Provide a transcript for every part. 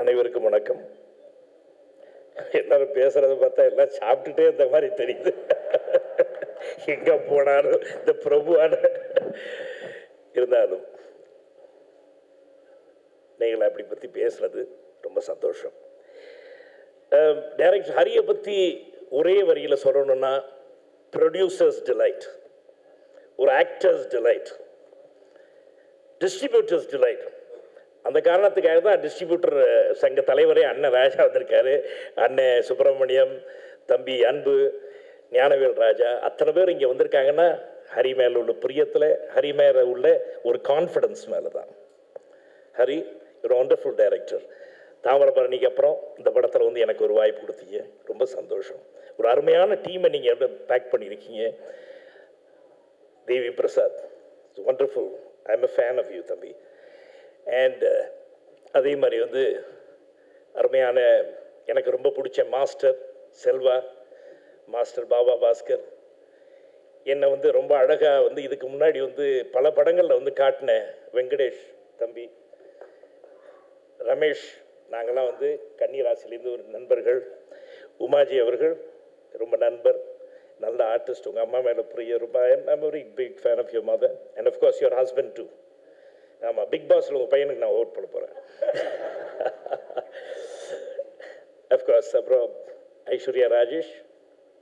அனைவருக்கும் வணக்கம். எல்லாரும் பேசுறத பார்த்தா எல்லாம் சாப்பிட்டுட்டே இருந்த மாதிரி தெரியுது. எங்க போனாலும் இந்த பிரபுவான இருந்தாலும் நீங்கள் அப்படி பற்றி பேசுறது ரொம்ப சந்தோஷம். டைரக்டர் ஹரியை பற்றி ஒரே வரியில் சொல்லணும்னா ப்ரொடியூசர்ஸ் டிலைட் ஒரு ஆக்டர்ஸ் டிலைட் டிஸ்ட்ரிபியூட்டர்ஸ் டிலைட் அந்த காரணத்துக்காக தான் டிஸ்ட்ரிபியூட்டர் சங்க தலைவரே அண்ணன் ராஜா வந்திருக்காரு. அண்ணன் சுப்பிரமணியம் தம்பி அன்பு ஞானவேல் ராஜா அத்தனை பேர் இங்கே வந்திருக்காங்கன்னா ஹரி மேலே உள்ள பிரியத்தில் ஹரி மேலே உள்ள ஒரு கான்ஃபிடன்ஸ் மேலே தான் ஹரி ஒரு ஒண்டர்ஃபுல் டைரக்டர் தாமிரபரணிக்கு அப்புறம் இந்த படத்தில் வந்து எனக்கு ஒரு வாய்ப்பு கொடுத்தீங்க. ரொம்ப சந்தோஷம். ஒரு அருமையான டீமை நீங்கள் பேக் பண்ணியிருக்கீங்க? Devi Prasad wonderful I am a fan of you தம்பி. அண்ட் uh, அதே மாதிரி வந்து அருமையான எனக்கு ரொம்ப பிடிச்ச மாஸ்டர் செல்வா மாஸ்டர் பாபா பாஸ்கர். என்னை வந்து ரொம்ப அழகாக வந்து இதுக்கு முன்னாடி வந்து பல படங்களில் வந்து காட்டின வெங்கடேஷ் தம்பி ரமேஷ். நாங்களாம் வந்து கன்னிராசிலேருந்து ஒரு நண்பர்கள். உமாஜி அவர்கள் ரொம்ப நண்பர் நல்ல ஆர்டிஸ்ட். உங்கள் அம்மா மேலே புரிய ரொம்ப I'm very big fan of your mother and of course your husband too ஆமாம் பிக் பாஸில் உங்கள் பையனுக்கு நான் ஓட் பண்ண போகிறேன் அஃப்கோர்ஸ் அப்புறம் Aishwarya Rajesh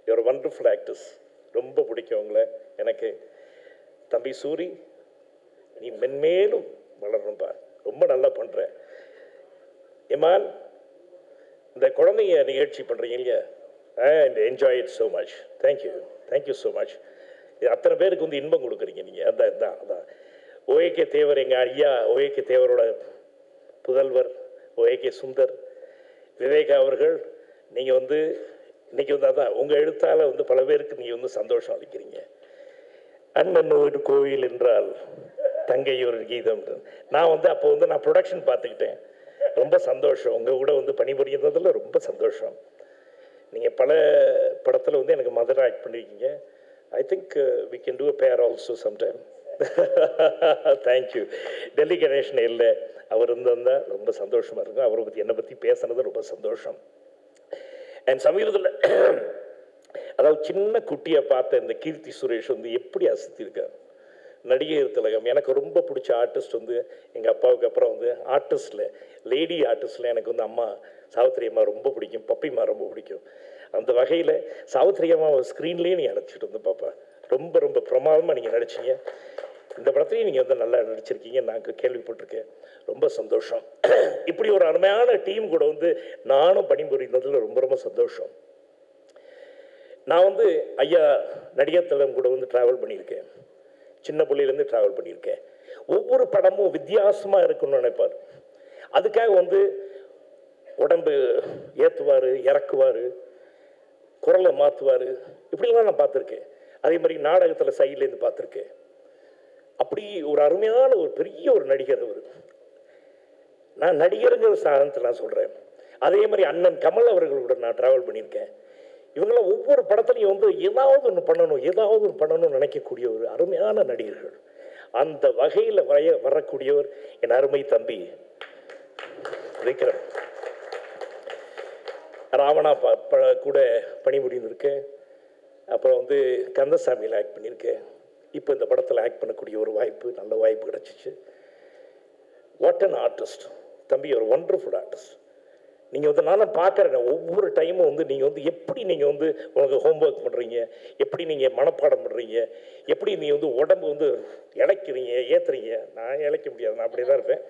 your wonderful actors ரொம்ப பிடிக்கும் உங்களை. எனக்கு தம்பி சூரி நீ மென்மேலும் வளரணும்பா ரொம்ப நல்லா பண்ணுற இமான் இந்த குழந்தைங்க நிகழ்ச்சி பண்ணுறீங்க இல்லையா? And enjoy it so much thank you thank you so much இது அத்தனை பேருக்கு வந்து இன்பம் கொடுக்குறீங்க நீங்கள் அதான் அதான் அதான் ஓஏகே தேவர் எங்கள் ஐயா ஓஏகே தேவரோட புதல்வர் ஓஏகே சுந்தர் விவேகா அவர்கள் நீங்கள் வந்து இன்னைக்கு வந்து அதான் உங்கள் எழுத்தால் வந்து பல பேருக்கு நீங்கள் வந்து சந்தோஷம் அளிக்கிறீங்க. அண்ணன் ஒரு கோவில் என்றால் தங்கை ஒரு கீதம். நான் வந்து அப்போ வந்து நான் ப்ரொடக்ஷன் பார்த்துக்கிட்டேன். ரொம்ப சந்தோஷம். உங்கள் கூட வந்து பணிபுரிந்ததில் ரொம்ப சந்தோஷம். நீங்கள் பல படத்தில் வந்து எனக்கு மதர் ஆக்ட் பண்ணியிருக்கீங்க I think we can do a pair also sometime thank you Delhi Ganesan இல்லை. அவர் இருந்திருந்தால் ரொம்ப சந்தோஷமாக இருக்கும். அவரை பற்றி என்னை பற்றி பேசுனது ரொம்ப சந்தோஷம். அண்ட் சமீபத்தில் அதாவது சின்ன குட்டியை பார்த்த இந்த கீர்த்தி சுரேஷ் வந்து எப்படி அசத்திருக்கார்? நடிகர் திலகம். எனக்கு ரொம்ப பிடிச்ச ஆர்டிஸ்ட் வந்து எங்கள் அப்பாவுக்கு அப்புறம் வந்து ஆர்டிஸ்டில் லேடி ஆர்டிஸ்டில் எனக்கு வந்து அம்மா சாவித்திரி அம்மா ரொம்ப பிடிக்கும். பப்பிம்மா ரொம்ப பிடிக்கும். அந்த வகையில் சாவித்திரி அம்மா ஸ்க்ரீன்லேயே நீ அழைச்சிட்டு வந்து பாப்பா. ரொம்ப ரொம்ப பிரமாதமாக நீங்கள் நடிச்சீங்க. இந்த படத்துலையும் நீங்கள் வந்து நல்லா நடிச்சிருக்கீங்க. நான் கேள்விப்பட்டிருக்கேன். ரொம்ப சந்தோஷம். இப்படி ஒரு அருமையான டீம் கூட வந்து நானும் பணிபுரிந்ததில் ரொம்ப ரொம்ப சந்தோஷம். நான் வந்து ஐயா நடிகர் தலம் கூட வந்து ட்ராவல் பண்ணியிருக்கேன். சின்ன பிள்ளையிலேருந்து ட்ராவல் பண்ணியிருக்கேன். ஒவ்வொரு படமும் வித்தியாசமாக இருக்குன்னு நினைப்பார். அதுக்காக வந்து உடம்பு ஏற்றுவார் இறக்குவார் குரலை மாற்றுவார் இப்படிலாம் நான் பார்த்துருக்கேன். அதே மாதிரி நாடகத்தில் சைட்லேருந்து பார்த்துருக்கேன் அப்படி ஒரு அருமையான ஒரு பெரிய ஒரு நடிகர் அவர். நான் நடிகருங்கிற சாதனத்தில் நான் சொல்கிறேன் அதே மாதிரி அண்ணன் கமல் அவர்களோட நான் ட்ராவல் பண்ணியிருக்கேன். இவங்களாம் ஒவ்வொரு படத்துலையும் வந்து ஏதாவது ஒன்று பண்ணணும் ஏதாவது ஒன்று பண்ணணும்னு நினைக்கக்கூடிய ஒரு அருமையான நடிகர்கள். அந்த வகையில் வய வரக்கூடியவர் என் அருமை தம்பி விக்ரம். ராவணா ப ப கூட பணிபுரிந்திருக்கேன். அப்புறம் வந்து கந்தசாமியில் ஆக்ட் பண்ணியிருக்கேன். இப்போ இந்த படத்தில் ஆக்ட் பண்ணக்கூடிய ஒரு வாய்ப்பு நல்ல வாய்ப்பு கிடச்சிச்சு. வாட் அன் ஆர்டிஸ்ட் தம்பி ஒரு ஒண்டர்ஃபுல் ஆர்டிஸ்ட் நீங்கள் வந்து நானும் பார்க்குறேன். ஒவ்வொரு டைமும் வந்து நீங்கள் வந்து எப்படி நீங்கள் வந்து உங்களுக்கு ஹோம்ஒர்க் பண்ணுறீங்க எப்படி நீங்கள் மனப்பாடம் பண்ணுறீங்க எப்படி நீங்கள் வந்து உடம்பு வந்து இழைக்கிறீங்க ஏற்றுறீங்க நான் இழைக்க முடியாது. நான் அப்படியே தான் இருப்பேன்.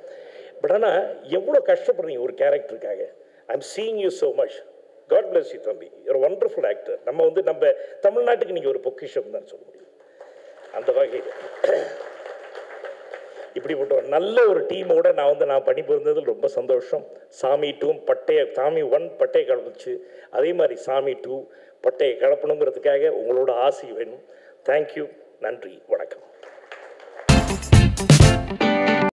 பட் ஆனால் எவ்வளோ கஷ்டப்படுறீங்க ஒரு கேரக்டருக்காக I am seeing you so much God bless you தம்பி. ஒரு ஒண்டர்ஃபுல் ஆக்டர் நம்ம வந்து நம்ம தமிழ்நாட்டுக்கு நீங்கள் ஒரு பொக்கிஷம் தான் சொல்ல முடியும். அந்த வகையில். இப்படிப்பட்ட ஒரு நல்ல ஒரு டீமோட நான் வந்து நான் பணிபுரிந்ததில் ரொம்ப சந்தோஷம். சாமி டூ பட்டைய சாமி ஒன் பட்டையை கலப்பிச்சு அதே மாதிரி சாமி டூ பட்டையை கலப்பணுங்கிறதுக்காக உங்களோட ஆசை வேணும். தேங்க்யூ நன்றி. வணக்கம்.